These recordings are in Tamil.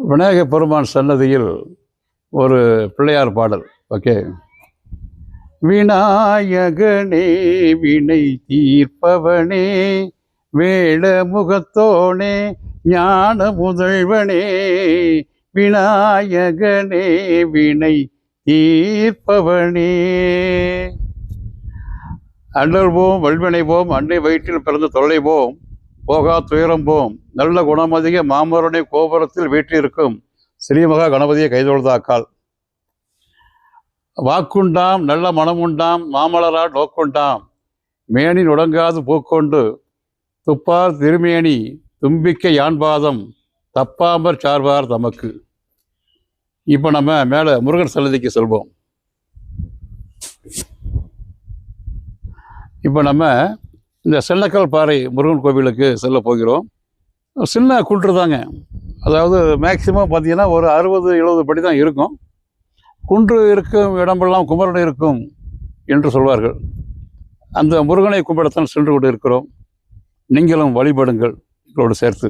விநாயக பெருமான் சன்னதியில் ஒரு பிள்ளையார் பாடல். ஓகே. விநாயகனே வினை தீர்ப்பவனே வேட முகத்தோனே ஞான முதல்வனே விநாயகனே வினை தீர்ப்பவனே. அண்டர்வோம் வல்வினைவோம் அன்னை வயிற்றில் பிறந்த தொல்லைவோம். போகா துயரம் போம் நல்ல குணமதிக மாமருடைய கோபுரத்தில் வீற்றிருக்கும். ஸ்ரீமகா கணபதியை கைதொழுதாக்கால் வாக்குண்டாம் நல்ல மனமுண்டாம் மாமலரா நோக்குண்டாம். மேனி நுடங்காது பூக்கொண்டு துப்பார் திருமேனி தும்பிக்க யான்பாதம் தப்பாமற் சார்பார் தமக்கு. இப்போ நம்ம மேலே முருகன் சன்னதிக்கு செல்வோம். இப்போ நம்ம இந்த செல்லக்கல் பாறை முருகன் கோவிலுக்கு செல்ல போகிறோம் சின்ன குன்று தாங்க அதாவது மேக்சிமம் பார்த்தீங்கன்னா ஒரு அறுபது எழுபது படி தான் இருக்கும் குன்று இருக்கும் இடமெல்லாம் குமரன் இருக்கும் என்று சொல்வார்கள் அந்த முருகனை கும்பிடத்தான் சென்று கொண்டு இருக்கிறோம் நீங்களும் வழிபடுங்கள் எங்களோடு சேர்த்து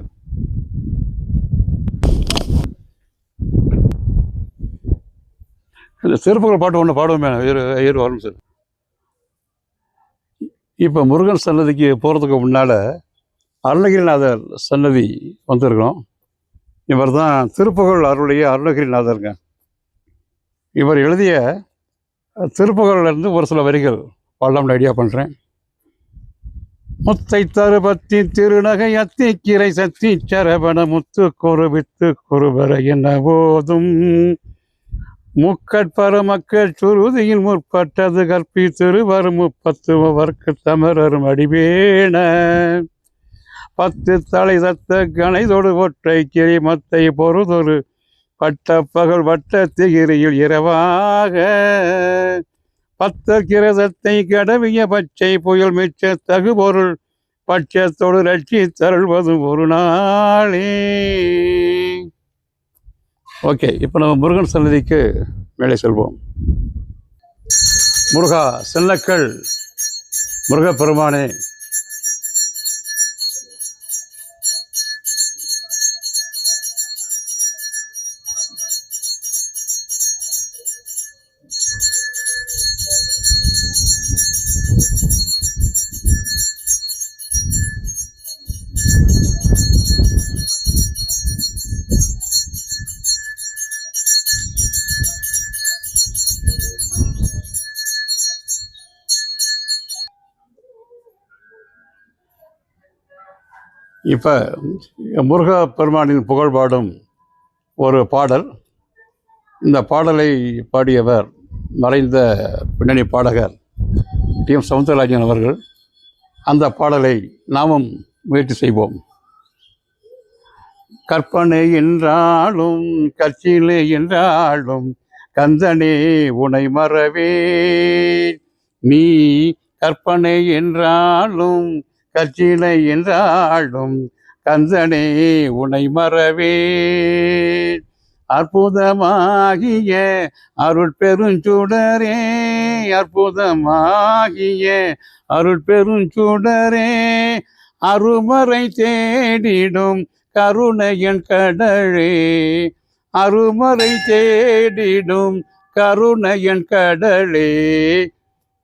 இந்த திருப்புகள் பாட்டு ஒன்று பாடுவோமே ஐயர் ஐயர் வரும் சார் இப்போ முருகன் சன்னதிக்கு போகிறதுக்கு முன்னால் அருணகிரிநாதர் சன்னதி வந்திருக்கிறோம் இவர் தான் திருப்புகழ் அருளைய அருணகிரிநாதருங்க. இவர் எழுதிய திருப்புகழ்லேருந்து ஒரு சில வரிகள் பாடலாம்னு ஐடியா பண்ணுறேன் முத்தை தருபத்தி திருநகை அத்தி கிரை சத்தி சரவண முத்து கொரு வித்து என்ன போதும்? முக்கட்பர மக்கள் சுருதியின் முற்பட்டது கற்பி திருவரும் முப்பத்துவர்க்கு தமரரும் அடிவேண பத்து தலை தத்த கணைதொடு ஒற்றை கிரி மத்தை பொறுதொரு பட்ட பகல் வட்ட திகிரியில் இரவாக. பத்த கிரதத்தை கடவிய பச்சை புயல் மிச்ச தகுபொருள் பட்சத்தோடு ரட்சி தருள்வது ஒரு நாளே. ஓகே இப்போ நம்ம முருகன் சன்னதிக்கு மேலே செல்வோம். முருகா செல்லக்கள் முருகப்பெருமானே இப்போ முருக பெருமானின் புகழ் பாடும் ஒரு பாடல். இந்த பாடலை பாடியவர் மறைந்த பின்னணி பாடகர் டி எம் சவுந்தரராஜன் அவர்கள். அந்த பாடலை நாமும் முயற்சி செய்வோம். கற்பனை என்றாலும் கட்சியிலே என்றாலும் கந்தனே உனை மறவே நீ கற்பனை என்றாலும் கட்சியிலை என்றாளும் கந்தனே உனை மறவே அற்புதமாகிய அருள் பெருஞ்சுடரே அற்புதமாகிய அருள் பெருஞ்சுடரே அருமறை தேடிடும் கருணையன் கடலே. அருமறை தேடிடும் கருணையன் கடலே.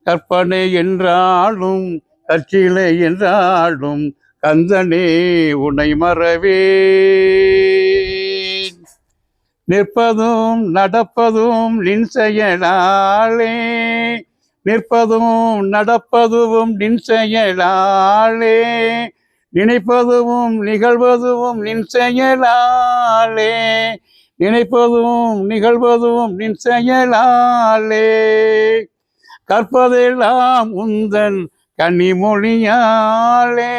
கற்பனை என்றாலும் கட்சியிலே என்றாலும் கந்தனே உனை மறவே நிற்பதும் நடப்பதும் நின் செயலாளே நிற்பதும் நடப்பதும் நின் செயலாளே நினைப்பதும் நிகழ்வதும் நின் செயலாளே நினைப்பதும் நிகழ்வதும் நின் செயலாளே கற்பதெல்லாம் உந்தன் கனிமொழியாலே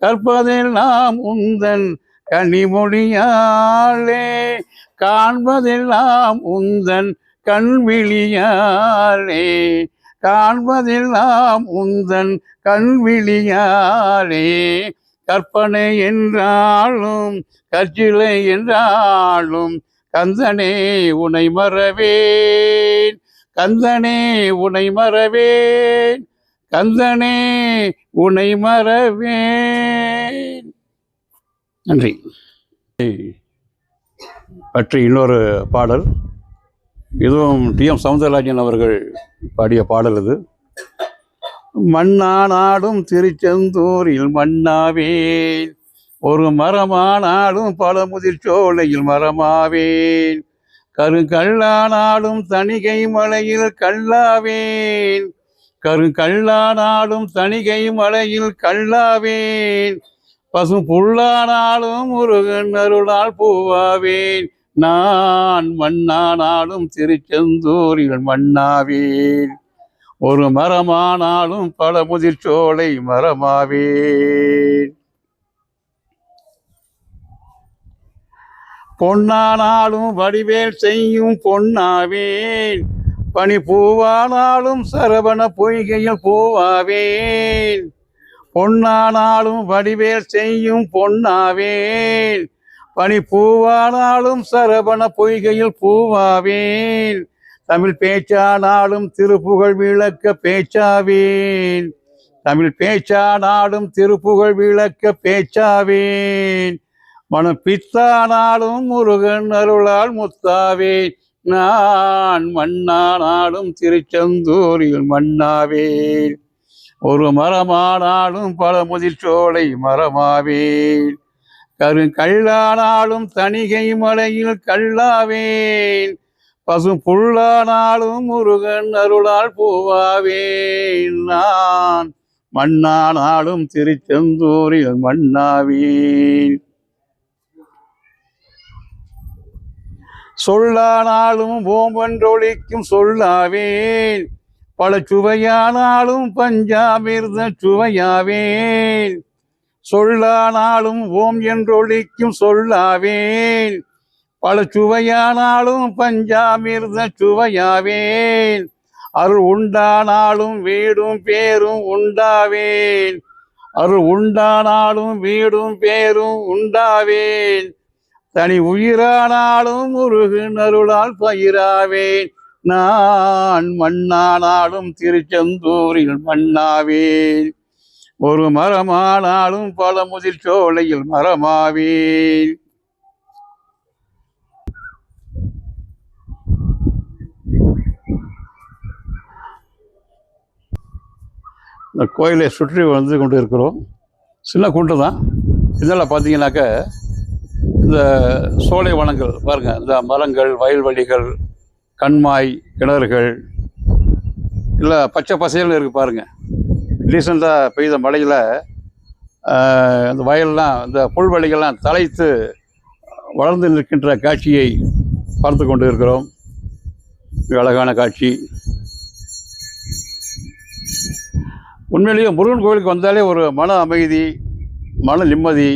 கற்பதெல்லாம் உந்தன் கனிமொழியாலே காண்பதெல்லாம் உந்தன் கண்விழியாலே காண்பதெல்லாம் உந்தன் கண்விழியாலே. கற்பனை என்றாலும் கற்சிலை என்றாலும் கந்தனே உனை மறவேன் கந்தனே உனை மறவேன். கந்தனே உனை மறவேன். நன்றி. பற்றி இன்னொரு பாடல். இதுவும் டி எம் சவுந்தரராஜன் அவர்கள் பாடிய பாடல் இது. மண்ணானாடும் திருச்செந்தூரில் மண்ணாவேன் ஒரு மரமானாலும் பழமுதிர் சோலையில் மரமாவேன். கருங்கல்லானாலும் தணிகை மலையில் கல்லாவேன். கரு கல்லானாலும் தணிகை மலையில் கல்லாவேன். பசு புல்லானாலும் முருகன் அருளால் பூவாவேன். நான் மண்ணானாலும் திருச்செந்தூரில் மண்ணாவேன். ஒரு மரமானாலும் பல முதிர்ச்சோலை மரமாவேன். பொன்னானாலும் வடிவேல் செய்யும் பொன்னாவேன். பனி பூவானாலும் சரவண பொய்கையில் பூவாவேன். பொன்னானாலும் வடிவேல் செய்யும் பொன்னாவேன். பனி பூவானாலும் சரவண பொய்கையில் பூவாவேன். தமிழ் பேச்சானாலும் திருப்புகழ் விளக்க பேச்சாவேன். தமிழ் பேச்சானாலும் திருப்புகழ் விளக்க பேச்சாவேன். மனம் பித்தானாலும் முருகன் அருளால் முத்தாவேன். நான் மண்ணானாலும் திருச்செந்தூரில் மண்ணாவேன் ஒரு மரமானாலும் பல முதிர்ச்சோலை சோலை கரு கல்லானாலும் தணிகை மலையில் கல்லாவேன் பசு புல்லானாலும் முருகன் அருளால் பூவாவேன் நான் மண்ணானாலும் திருச்செந்தூரில் மண்ணாவேன் சொல்லானாலும் ஓம்பன்றொழிக்கும் சொல்லாவேன் பல சுவையானாலும் பஞ்சாமிர்த சுவையாவேன் சொல்லானாலும் ஓம் என்றொழிக்கும் சொல்லாவேன் பல சுவையானாலும் பஞ்சாமிர்த சுவையாவேன் அருள் உண்டானாலும் வீடும் பேரும் உண்டாவேன் அருள் உண்டானாலும் வீடும் பேரும் உண்டாவேன் தனி உயிரானாலும் முருகினருளால் பயிராவேன். நான் மண்ணானாலும் திருச்செந்தூரில் மண்ணாவேன். ஒரு மரமானாலும் பல முதிர் சோலையில் மரமாவேன். இந்த கோயிலை சுற்றி வந்து கொண்டு இருக்கிறோம் சின்ன குண்டு தான் இதெல்லாம் பார்த்தீங்கன்னாக்க இந்த சோலை வனங்கள் பாருங்கள் இந்த மரங்கள் வயல்வெளிகள் கண்மாய் கிணறுகள் இல்லை பச்சை பசையல்னு இருக்குது பாருங்கள் ரீசெண்டாக பெய்த மழையில் அந்த வயல்லாம் இந்த புல்வெளிகள்லாம் தலைத்து வளர்ந்து நிற்கின்ற காட்சியை பார்த்து கொண்டு இருக்கிறோம் அழகான காட்சி. உண்மையிலேயே முருகன் கோவிலுக்கு வந்தாலே ஒரு மன அமைதி மன நிம்மதி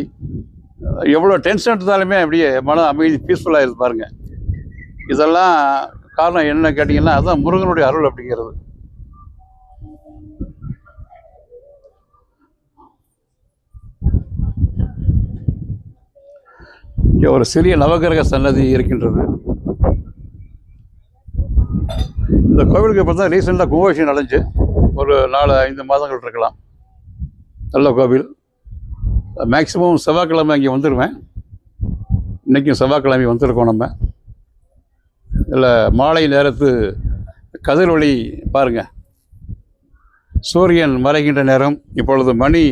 எவ்வளோ டென்ஷன் இருந்தாலுமே அப்படியே மன அமைதி பீஸ்ஃபுல்லாக இருந்து பாருங்கள் இதெல்லாம் காரணம் என்ன கேட்டிங்கன்னா அதுதான் முருகனுடைய அருள் அப்படிங்கிறது. இங்கே ஒரு சிறிய நவகிரக சன்னதி இருக்கின்றது. இந்த கோவிலுக்கு இப்போ தான் ரீசெண்டாக கும்பாபிஷேகம் நடந்துச்சு. ஒரு நாலு ஐந்து மாதங்கள் இருக்கலாம். நல்ல கோவில். மேக்ஸிமம் செவ்வாய்க்கிழமை இங்கே வந்துடுவேன் இன்றைக்கும் செவ்வாய்க்கிழமை வந்திருக்கோம் நம்ம. இதில் மாலை நேரத்து கதிரொளி பாருங்கள் சூரியன் மறைகின்ற நேரம் இப்பொழுது மணி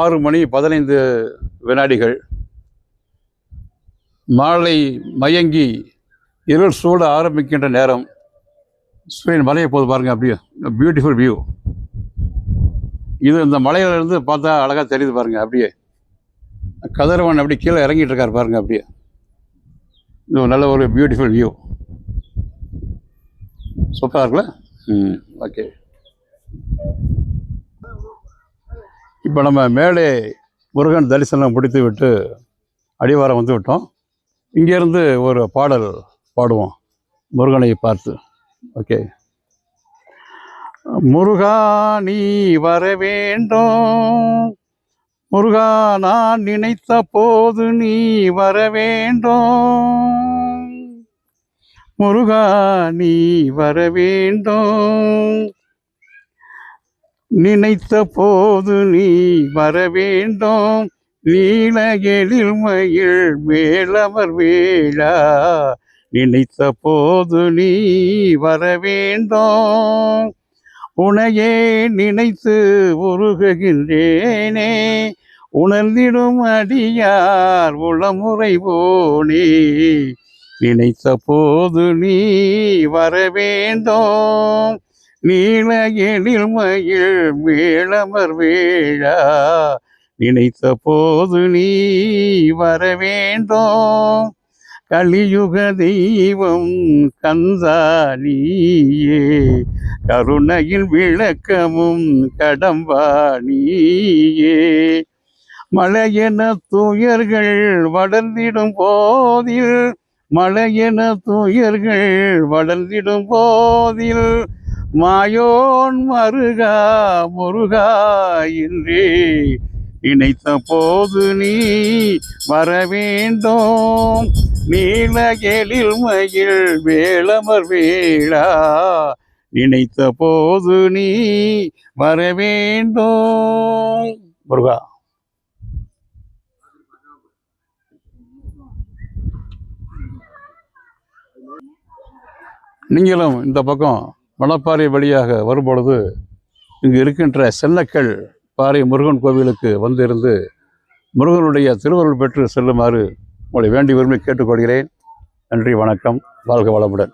ஆறு மணி பதினைந்து வினாடிகள். மாலை மயங்கி இருள் சூட ஆரம்பிக்கின்ற நேரம். சூரியன் மலையை போது பாருங்கள் அப்படியே. பியூட்டிஃபுல் வியூ இது இந்த மலையிலேருந்து பார்த்தா அழகாக தெரியுது பாருங்கள் அப்படியே. கதிரவன் அப்படி கீழே இறங்கிட்டு இருக்கார் பாருங்கள் அப்படியே. இது ஒரு நல்ல ஒரு பியூட்டிஃபுல் வியூ சூப்பராக இருக்குல்ல? ம் ஓகே இப்போ நம்ம மேலே முருகன் தரிசனம் முடித்து விட்டு அடிவாரம் வந்து விட்டோம். இங்கேருந்து ஒரு பாடல் பாடுவோம் முருகனை பார்த்து. ஓகே முருகா நீ வர வேண்டும். முருகா நான் நினைத்த போது நீ வர வேண்டும். முருகா நீ வர வேண்டும். நினைத்த போது நீ வர வேண்டும். நீலகிரில் மயில் மேலவர் வேளா. நினைத்த போது நீ வர வேண்டும். உனையே நினைத்து உருகுகின்றேனே. உணர்ந்திடும் அடியார் உளமுறை போனே. நினைத்த போது நீ வர வேண்டும் நீலகிரில் மயில் மேலமர் வேழா. நினைத்த போது நீ வர வேண்டும் கலியுக தெய்வம் கந்தானியே கருணையில் விளக்கமும் கடம்பானியே மழையென துயர்கள் வளர்ந்திடும் போதில் மழையென துயர்கள் வளர்ந்திடும் போதில் மாயோன் மருகா முருகா என்றே. நினைத்த போது நீ வர வேண்டும். நீலகேலில் மயில் வேளமர் வேளா நினைத்த போது நீ வர வேண்டும். முருகா. நீங்களும் இந்த பக்கம் மணப்பாறை வழியாக வரும்பொழுது இங்கு இருக்கின்ற செல்லக்கள் பாறை முருகன் கோவிலுக்கு வந்திருந்து முருகனுடைய திருவருள் பெற்று செல்லுமாறு உங்களை வேண்டி விரும்பி கேட்டுக்கொள்கிறேன். நன்றி வணக்கம். வாழ்க வளமுடன்.